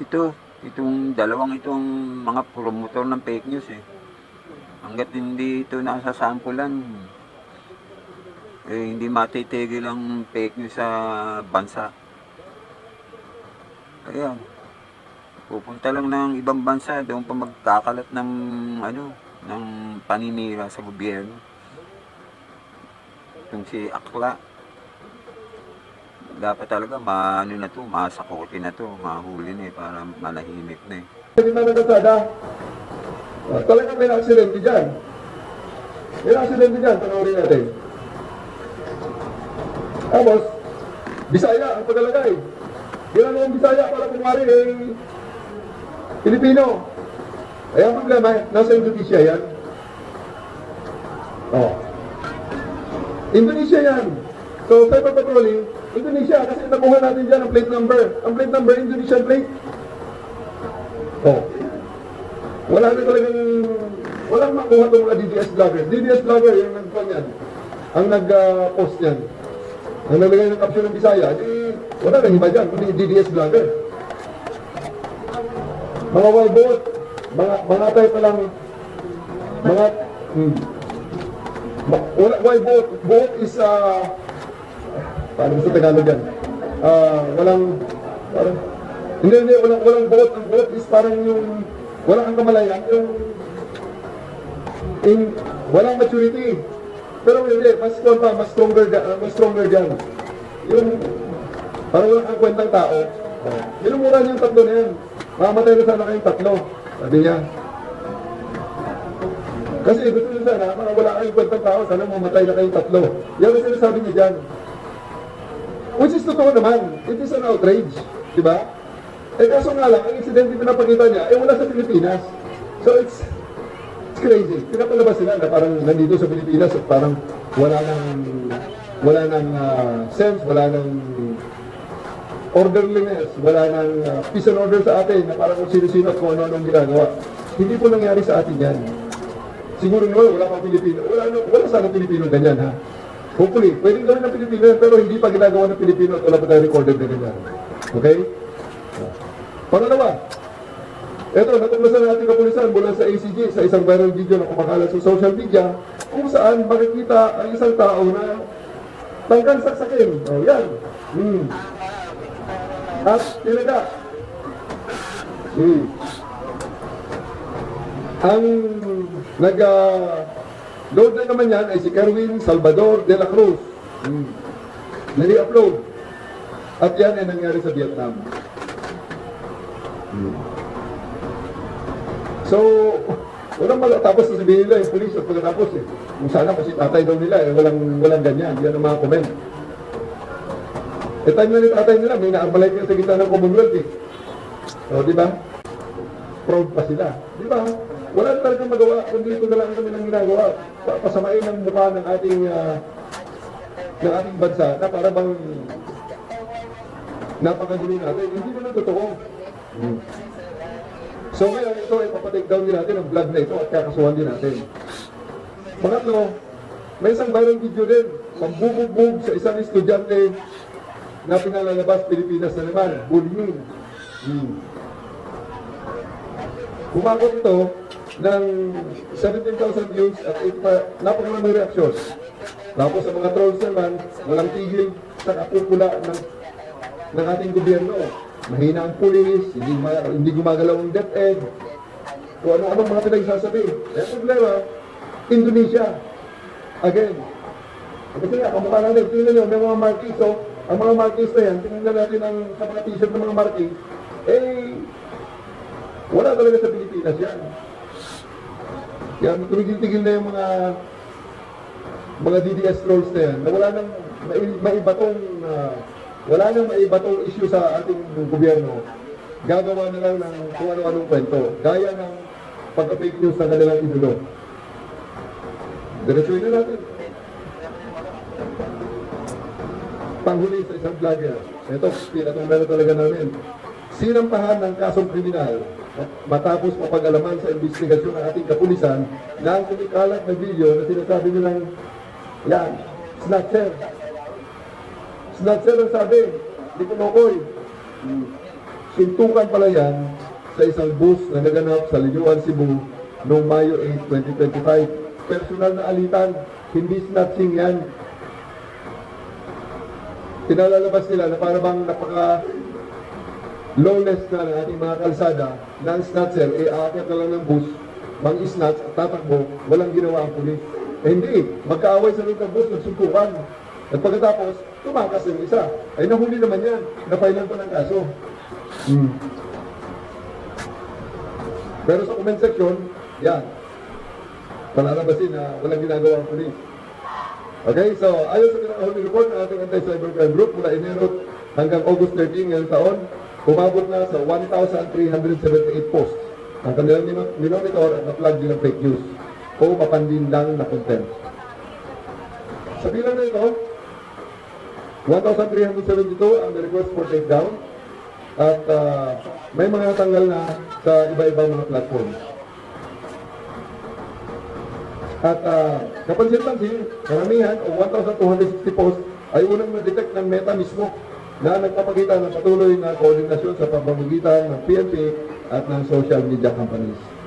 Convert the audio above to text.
ito, itong dalawang itong mga promotor ng fake news eh. Hanggat hindi ito nasasampulan, eh, hindi matitigil ang fake news sa bansa. Kaya, pupunta lang ng ibang bansa, doon pa magkakalat ng, ano, ng paninira sa gobyerno. Itong si Akla, dapat talaga maano na to, masakote na to, mahuli na eh, para manahimik na eh. Hindi na nagkasada. Uh, talagang may aksidente dyan. May aksidente dyan, panoorin natin. Tapos, Bisaya ang paglalagay. Ginagawa ang Bisaya para kumari eh, Pilipino. Ay ang problema, nasa Indonesia yan. Oh. Indonesia yan. So, cyber patrolling, Indonesia, kasi nakuha natin dyan ang plate number. Ang plate number, Indonesian plate. Oh. Wala na talagang, walang makuha itong mga DDS vlogger. DDS vlogger, yung nag yan, ang nag-post yan. Ang naglagay ng caption ng Bisaya, di, wala nang iba dyan, kundi DDS vlogger. Mga wallboat, mga, mga type pa lang, mga, hmm, wala, why boat? Boat is, uh, paano sa Tagalog yan? Ah, walang, parang, hindi, hindi, walang, walang boat. Ang boat is parang yung, walang ang kamalayan, yung, in, walang maturity. Pero hindi, mas strong pa, mas stronger, uh, mas stronger dyan. Yung, parang walang ang kwentang tao. Oh. Minumura niya yung tatlo na yan. Mamamatay na sana kayong tatlo. Sabi niya. Kasi gusto niya sana, mga wala kayong kwentang tao, sana mamatay na kayong tatlo. Yan ang sinasabi niya dyan. Which is totoo naman. It is an outrage. Di ba? Eh kaso nga lang, ang insidente pinapakita niya, eh wala sa Pilipinas. So it's, it's crazy. Pinapalabas sila na parang nandito sa Pilipinas at parang wala nang, wala nang ah, sense, wala nang orderliness, wala nang ah, peace and order sa atin na parang kung sino-sino at kung ano-ano ang ginagawa. Hindi po nangyari sa atin yan. Siguro naman wala pang Pilipino. Wala, wala sana Pilipino ganyan ha. Hopefully, pwedeng gawin ng Pilipino pero hindi pa ginagawa ng Pilipino at wala pa tayo recorded na ganyan. Okay? Pangalawa, ito, natuklasan natin kapulisan mula sa ACG sa isang viral video na kumakalat sa social media kung saan makikita ang isang tao na tangkang saksakin. O, yan. Hmm. At tinaga. Hmm. Ang nag ah, load na naman yan ay si Kerwin Salvador de la Cruz. Hmm. Nali-upload. At yan ay nangyari sa Vietnam. Hmm. So, walang mag tapos sasabihin nila yung police at pagkatapos eh. Kung sana kasi tatay daw nila eh, walang, walang ganyan. Yan ang mga comment. Eh, time na ni tatay nila, may na-armalite nga sa gitna ng Commonwealth eh. O, di ba? Proud pa sila. Di ba? Wala talagang magawa, kundi ito na lang kami ng ginagawa. Pa pasamain ang mukha ng ating ah, ng ating bansa na para bang napakagulo natin. Hindi naman totoo. Hmm. So ngayon, ito ay papatake down din natin ang vlog na ito at kakasuhan din natin. Pangatlo, may isang viral video din, pambubugbog sa isang estudyante na pinalalabas Pilipinas na naman, bullying. Hmm. Kumagot ito ng 17,000 views at ipa, napakaraming reaksyon. Tapos sa mga trolls naman, walang tigil sa kapupula ng, ng ating gobyerno. Mahina ang pulis, hindi, hindi gumagalaw ang DepEd, kung ano-ano mga pinagsasabi. Eh, problema, Indonesia. Again. Kasi nga, kamukha natin, tingnan nyo, may mga markings, so, ang mga markings na yan, tingnan natin ang sa mga t-shirt ng mga markings, eh, wala talaga sa Pilipinas yan. Yan, tumigil-tigil na yung mga mga DDS trolls na yan, na wala nang mai- maibatong ah, wala nang maibatong issue sa ating gobyerno. Gagawa na lang ng kung ano-anong kwento. Gaya ng pagka-fake news ng kanilang idolo. Diretsuin na natin. Panghuli sa isang vlogger. Ito, pinatunggan na talaga namin. Sinampahan ng kasong kriminal matapos mapag-alaman sa investigasyon ng ating kapulisan na ang kumikalat na video na sinasabi nilang yan, snatcher. Snatcher ang sabi, di kumukoy. Hmm. suntukan pala yan sa isang bus na naganap sa Lijuan, Cebu noong Mayo 8, 2025. Personal na alitan, hindi snatching yan. Pinalalabas nila na para bang napaka lawless na ng ating mga kalsada ang snatcher, eh aakyat na lang ng bus, mang snatch at tatakbo, walang ginawa ang pulis. Eh hindi, magkaaway sa loob ng bus, nagsuntukan. At pagkatapos, tumakas yung isa. Ay nahuli naman yan, napailan pa ng kaso. Hmm. Pero sa comment section, yan. Palalabasin na walang ginagawa ang pulis. Okay, so ayon sa pinakahuli report ng ating anti-cybercrime group mula Enero hanggang August 13 ngayong taon, umabot na sa 1,378 posts ang kanilang mino- minomonitor at na-flag din ng fake news o mapandindang na content. Sa bilang na ito, 1,372 ang request for takedown at ah, may mga tanggal na sa iba-ibang mga platforms. At uh, kapansin-pansin, karamihan o 1,260 posts ay unang na-detect ng Meta mismo na nagpapakita ng patuloy na koordinasyon sa pamamagitan ng PNP at ng social media companies.